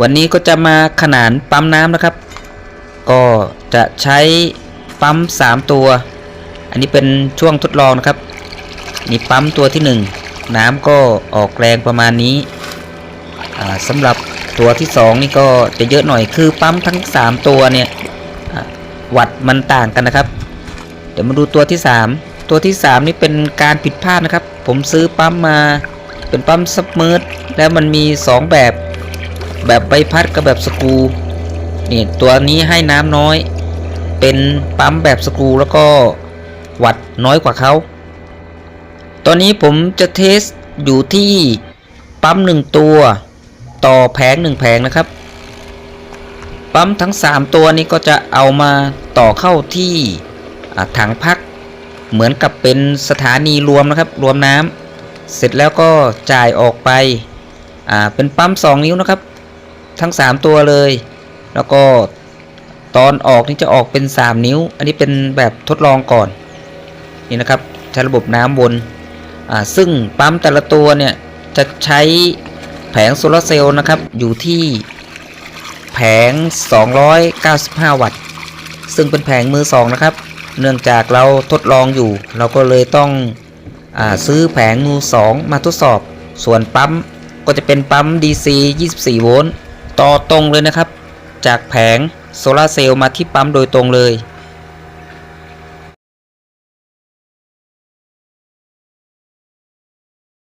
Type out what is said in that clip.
วันนี้ก็จะมาขนานปั๊มน้ำนะครับ ก็จะใช้ปั๊ม 3 ตัว อันนี้เป็นช่วงทดลองนะครับ นี่ปั๊มตัวที่ 1 น้ำก็ออกแรงประมาณนี้อ่าสำหรับตัวที่ 2 นี่ก็จะเยอะหน่อยคือปั๊มทั้ง 3 ตัวเนี่ยวัดมันต่างกันนะครับ เดี๋ยวมาดูตัวที่ 3 ตัวที่ 3 นี่เป็นการผิดพลาดนะครับ ผมซื้อปั๊มมาเป็นปั๊มซับเมิร์ดแล้วมันมี 2 แบบ แบบใบพัดกับแบบสกูนี่ตัวนี้ให้น้ำน้อย เป็นปั๊มแบบสกูแล้วก็วัดน้อยกว่าเขา ตอนนี้ผมจะเทสอยู่ที่ปั๊มหนึ่งตัวต่อแผงหนึ่งแผงนะครับ ปั๊มทั้ง 3 ตัวนี้ก็จะเอามาต่อเข้าที่ถังพัก เหมือนกับเป็นสถานีรวมนะครับ รวมน้ำเสร็จแล้วก็จ่ายออกไป อ่า เป็นปั๊ม 2 นิ้วนะครับ ทั้ง 3 ตัวเลย แล้วก็ตอนออกนี่จะออกเป็น 3 นิ้ว อันนี้เป็นแบบทดลองก่อน นี่นะครับใช้ระบบน้ำวนซึ่งปั๊มแต่ละตัวเนี่ย จะใช้แผงโซลาร์เซลล์นะครับ อยู่ที่แผง 295 วัตต์ ซึ่งเป็นแผงมือสองนะครับ เนื่องจากเราทดลองอยู่ เราก็เลยต้องอซื้อแผงมือสองมาทดสอบ ส่วนปั๊มก็จะเป็นปั๊ม DC 24 โวลต์ ต่อตรงเลยนะครับ จากแผงโซลาร์เซลล์มาที่ปั๊มโดยตรงเลย